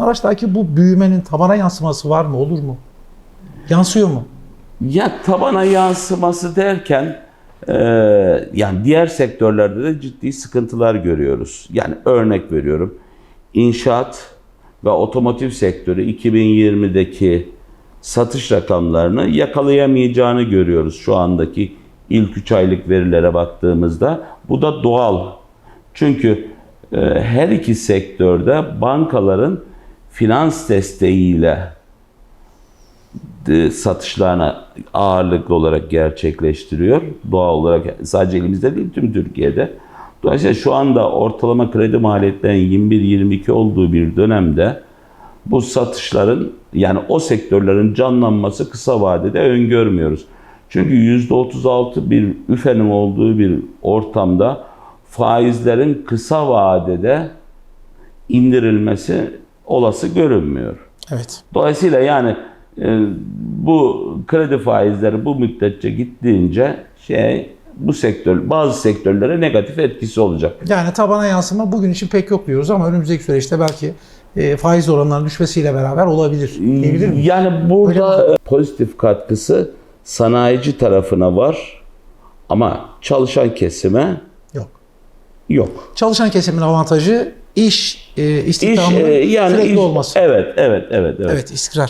Maraş'taki bu büyümenin tabana yansıması var mı? Olur mu? Yansıyor mu? Ya tabana yansıması derken e, yani diğer sektörlerde de ciddi sıkıntılar görüyoruz. Yani örnek veriyorum. İnşaat ve otomotiv sektörü 2020'deki satış rakamlarını yakalayamayacağını görüyoruz şu andaki ilk 3 aylık verilere baktığımızda. Bu da doğal. Çünkü e, her iki sektörde bankaların finans desteğiyle de satışlarına ağırlıklı olarak gerçekleştiriyor. Doğal olarak sadece elimizde değil tüm Türkiye'de. Dolayısıyla şu anda ortalama kredi maliyetlerinin 21-22 olduğu bir dönemde bu satışların yani o sektörlerin canlanması kısa vadede öngörmüyoruz. Çünkü %36 bir üfenin olduğu bir ortamda faizlerin kısa vadede indirilmesi olası görünmüyor. Evet. Dolayısıyla yani e, bu kredi faizleri bu müddetçe gittiğince şey bu sektör bazı sektörlere negatif etkisi olacak. Yani tabana yansıma bugün için pek yok diyoruz ama önümüzdeki süreçte belki e, faiz oranlarının düşmesiyle beraber olabilir. Diyebilir miyiz? Yani burada pozitif katkısı sanayici tarafına var ama çalışan kesime Yok. Çalışan kesimin avantajı iş e, İş istihdamının e, yani sürekli iş- olması. Evet, evet, evet, evet. Evet istikrar.